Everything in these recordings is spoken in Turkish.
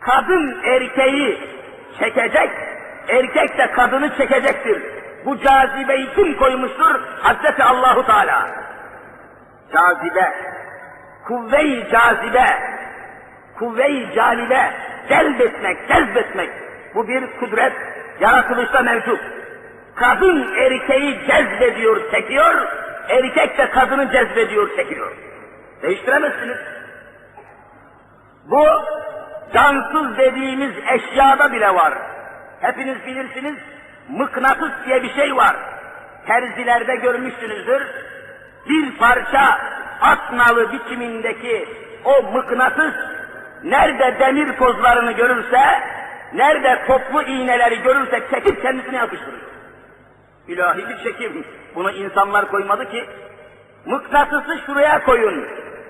Kadın erkeği çekecek, erkek de kadını çekecektir. Bu cazibeyi kim koymuştur? Hazreti Allahu Teala. Cazibe, kuvve-i cazibe, kuvve-i calibe, celbetmek, cezbetmek. Bu bir kudret, yaratılışta mevcut. Kadın erkeği cezbediyor, çekiyor, erkek de kadını cezbediyor, çekiyor. Değiştiremezsiniz. Bu cansız dediğimiz eşyada bile var. Hepiniz bilirsiniz, mıknatıs diye bir şey var. Terzilerde görmüşsünüzdür. Bir parça at nalı biçimindeki o mıknatıs nerede demir kozlarını görürse, nerede toplu iğneleri görürse çekip kendisine yapıştırıyor. İlahi bir çekim. Bunu insanlar koymadı ki. Mıknatısı şuraya koyun.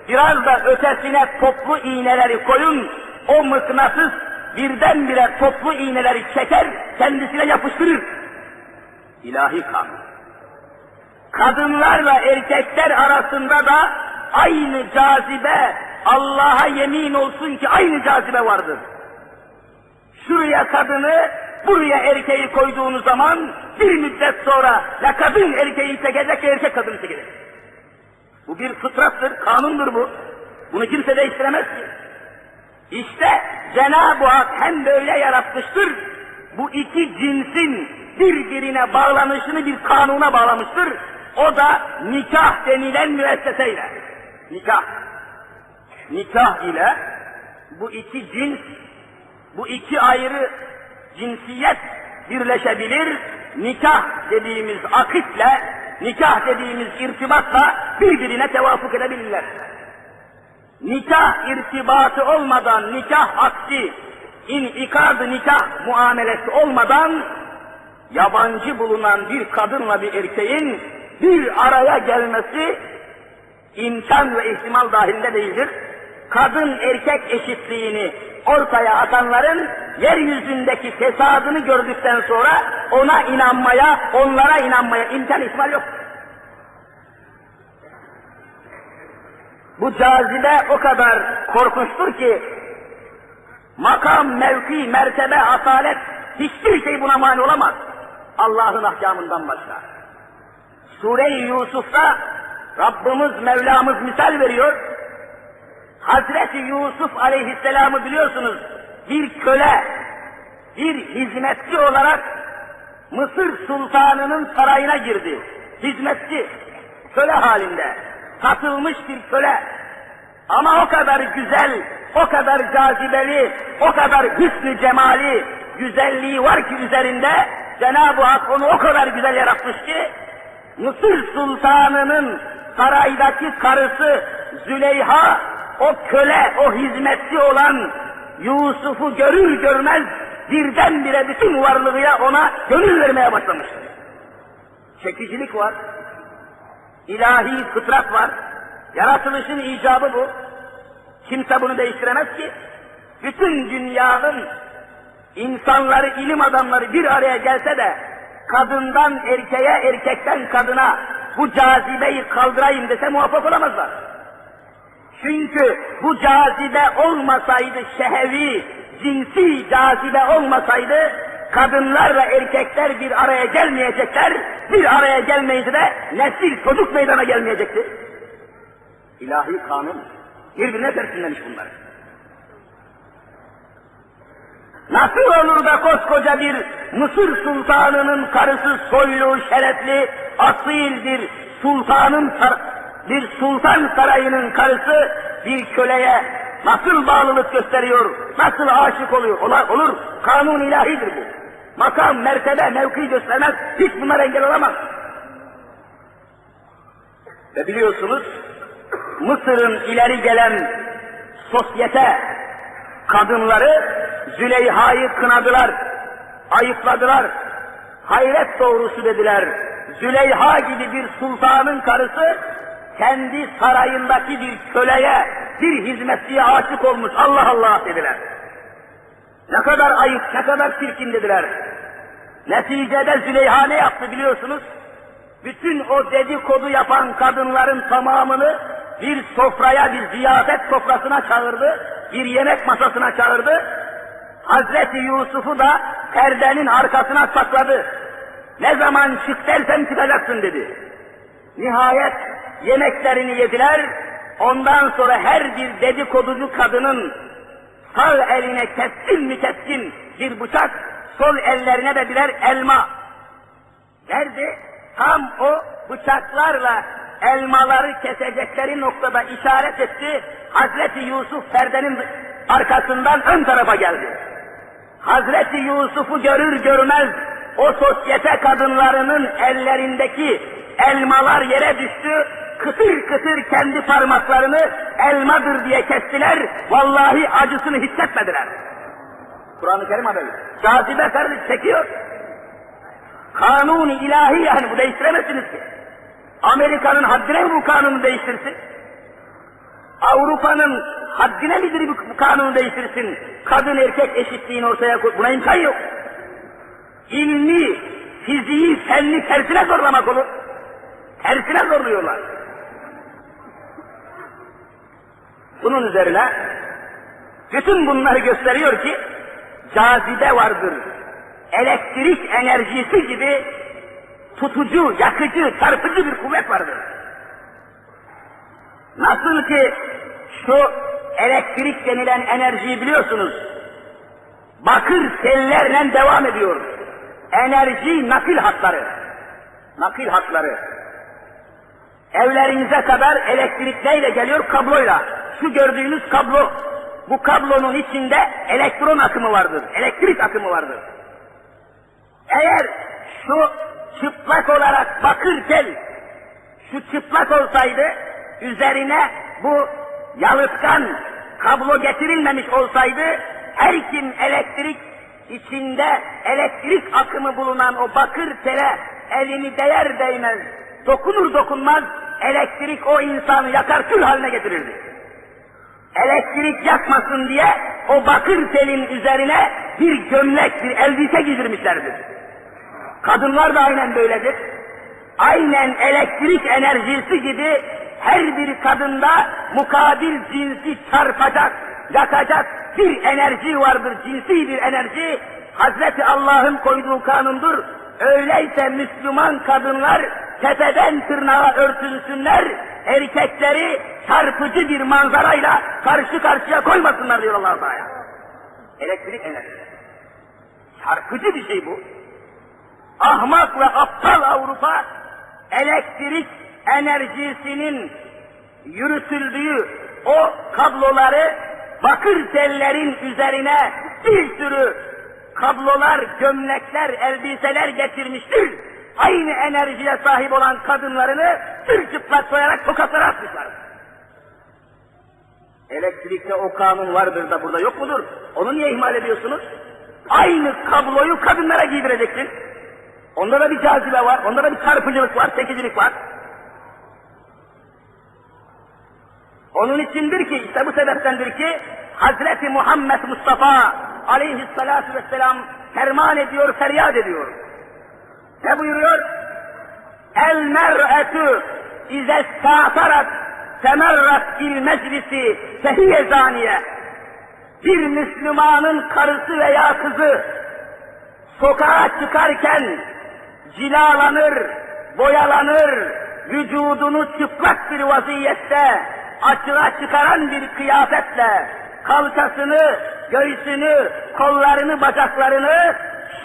Biraz da ötesine toplu iğneleri koyun. O mıknatıs birdenbire toplu iğneleri çeker, kendisine yapıştırır. İlahi kanun. Kadınlarla erkekler arasında da aynı cazibe, Allah'a yemin olsun ki aynı cazibe vardır. Şuraya kadını, buraya erkeği koyduğunuz zaman bir müddet sonra ya kadın erkeği çekecek ya erkek kadını çekecek. Bu bir fıtrattır, kanundur bu. Bunu kimse değiştiremez ki. İşte Cenab-ı Hak hem böyle yaratmıştır, bu iki cinsin birbirine bağlanışını bir kanuna bağlamıştır. O da nikah denilen müesseseyle. Nikah. Nikah ile bu iki cins, bu iki ayrı cinsiyet birleşebilir. Nikah dediğimiz akitle, nikah dediğimiz irtibatla birbirine tevafuk edebilirler. Nikah irtibatı olmadan, nikah aksi, inikadı nikah muamelesi olmadan yabancı bulunan bir kadınla bir erkeğin bir araya gelmesi imkan ve ihtimal dahilinde değildir. Kadın erkek eşitliğini ortaya atanların yeryüzündeki fesadını gördükten sonra ona inanmaya, onlara inanmaya imkan ihtimal yok. Bu cazibe o kadar korkunçtur ki makam, mevki, mertebe, asalet hiçbir şey buna mani olamaz. Allah'ın ahkamından başka. Sure-i Yusuf'ta Rabbimiz, Mevlamız misal veriyor. Hazreti Yusuf aleyhisselamı biliyorsunuz bir köle, bir hizmetçi olarak Mısır sultanının sarayına girdi. Hizmetçi, köle halinde. Satılmış bir köle. Ama o kadar güzel, o kadar cazibeli, o kadar hüsnü cemali, güzelliği var ki üzerinde Cenab-ı Hak onu o kadar güzel yaratmış ki Mısır sultanının saraydaki karısı Züleyha o köle, o hizmetçi olan Yusuf'u görür görmez birdenbire bütün varlığıyla ona gönül vermeye başlamıştır. Çekicilik var, ilahi fıtrat var, yaratılışın icabı bu. Kimse bunu değiştiremez ki. Bütün dünyanın insanları, ilim adamları bir araya gelse de kadından erkeğe, erkekten kadına bu cazibeyi kaldırayım dese muvaffak olamazlar. Çünkü bu cazibe olmasaydı şehevi, cinsi cazibe olmasaydı kadınlarla erkekler bir araya gelmeyecekler, bir araya gelmeyince de nesil çocuk meydana gelmeyecektir. İlahi kanun birbirine tersinlemiş bunlar. Nasıl olur da koskoca bir Mısır sultanının karısı soylu, şerefli, asil bir sultanın bir sultan sarayının karısı bir köleye nasıl bağlılık gösteriyor, nasıl aşık oluyor, olur, olur. kanun ilahidir bu. Makam, mertebe, mevki göstermez, hiç bunlar engel olamaz. Ve biliyorsunuz, Mısır'ın ileri gelen sosyete kadınları Züleyha'yı kınadılar, ayıpladılar, hayret doğrusu dediler. Züleyha gibi bir sultanın karısı kendi sarayındaki bir köleye, bir hizmetçiye aşık olmuş. Allah Allah dediler. Ne kadar ayıp, ne kadar çirkin dediler. Neticede Züleyha ne yaptı biliyorsunuz? Bütün o dedikodu yapan kadınların tamamını bir sofraya, bir ziyafet sofrasına çağırdı, bir yemek masasına çağırdı. Hazreti Yusuf'u da perdenin arkasına sakladı. Ne zaman çık dersen çıkacaksın dedi. Nihayet yemeklerini yediler. Ondan sonra her bir dedikoducu kadının sağ eline keskin mi keskin bir bıçak, sol ellerine de birer elma verdi. Tam o bıçaklarla elmaları kesecekleri noktada işaret etti. Hazreti Yusuf perdenin arkasından ön tarafa geldi. Hazreti Yusuf'u görür görmez o sosyete kadınlarının ellerindeki elmalar yere düştü. Kıtır kıtır kendi parmaklarını elmadır diye kestiler. Vallahi acısını hissetmediler. Kur'an-ı Kerim haberi. Cazibe ferdi çekiyor. Kanuni ilahi yani bu değiştiremezsiniz ki. Amerika'nın haddine mi bu kanunu değiştirsin? Avrupa'nın haddine midir bu kanunu değiştirsin? Kadın erkek eşitliğini ortaya koy. Buna imkan yok. İlmi, fiziği, fenli tersine zorlamak olur. Tersine zorluyorlar. Bunun üzerine bütün bunları gösteriyor ki cazibe vardır. Elektrik enerjisi gibi tutucu, yakıcı, çarpıcı bir kuvvet vardır. Nasıl ki şu elektrik denilen enerjiyi biliyorsunuz. Bakır tellerle devam ediyor. Enerji nakil hatları. Nakil hatları. Evlerinize kadar elektrik neyle geliyor? Kabloyla. Şu gördüğünüz kablo. Bu kablonun içinde elektron akımı vardır. Elektrik akımı vardır. Eğer şu çıplak olarak bakır tel, şu çıplak olsaydı, üzerine bu yalıtkan kablo getirilmemiş olsaydı, her kim elektrik içinde elektrik akımı bulunan o bakır tele elini değer değmez, dokunur dokunmaz elektrik o insanı yakar kül haline getirirdi. Elektrik yakmasın diye o bakır telin üzerine bir gömlek, bir elbise giydirmişlerdir. Kadınlar da aynen böyledir. Aynen elektrik enerjisi gibi her bir kadında mukabil cinsi çarpacak, yakacak bir enerji vardır, cinsi bir enerji. Hazreti Allah'ın koyduğu kanundur. Öyleyse Müslüman kadınlar tepeden tırnağa örtünsünler, erkekleri çarpıcı bir manzarayla karşı karşıya koymasınlar diyor Allah Teala. Elektrik enerjisi. Çarpıcı bir şey bu ahmak ve aptal Avrupa elektrik enerjisinin yürütüldüğü o kabloları bakır tellerin üzerine bir sürü kablolar, gömlekler, elbiseler getirmiştir. Aynı enerjiye sahip olan kadınlarını çıplak koyarak tokatlara atmışlar. Elektrikte o kanun vardır da burada yok mudur? Onu niye ihmal ediyorsunuz? Aynı kabloyu kadınlara giydireceksin. Onda da bir cazibe var, onda da bir çarpıcılık var, çekicilik var. Onun içindir ki, işte bu sebeptendir ki, Hazreti Muhammed Mustafa aleyhissalatu vesselam ferman ediyor, feryat ediyor. Ne buyuruyor? El mer'etü ize sa'tarat temerrat il meclisi fehiye zaniye. Bir Müslümanın karısı veya kızı sokağa çıkarken cilalanır, boyalanır, vücudunu çıplak bir vaziyette açığa çıkaran bir kıyafetle kalçasını, göğsünü, kollarını, bacaklarını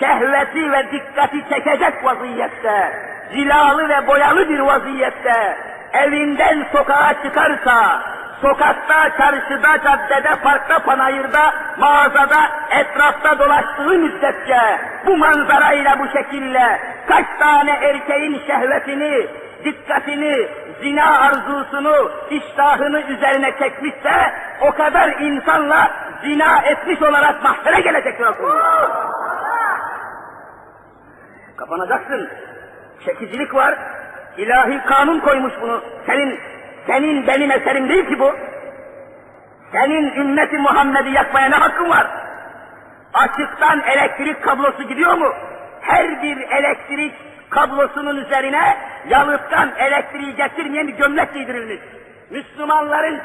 şehveti ve dikkati çekecek vaziyette, cilalı ve boyalı bir vaziyette evinden sokağa çıkarsa, sokakta, çarşıda, caddede, parkta, panayırda, mağazada, etrafta dolaştığı müddetçe bu manzarayla bu şekilde kaç tane erkeğin şehvetini, dikkatini, zina arzusunu, iştahını üzerine çekmişse o kadar insanla zina etmiş olarak gelecektir Resulullah. Kapanacaksın. Çekicilik var. İlahi kanun koymuş bunu. Senin senin benim eserim değil ki bu. Senin ümmeti Muhammed'i yakmaya ne hakkın var? Açıktan elektrik kablosu gidiyor mu? Her bir elektrik kablosunun üzerine yalıttan elektriği getirmeyen bir gömlek giydirilmiş. Müslümanların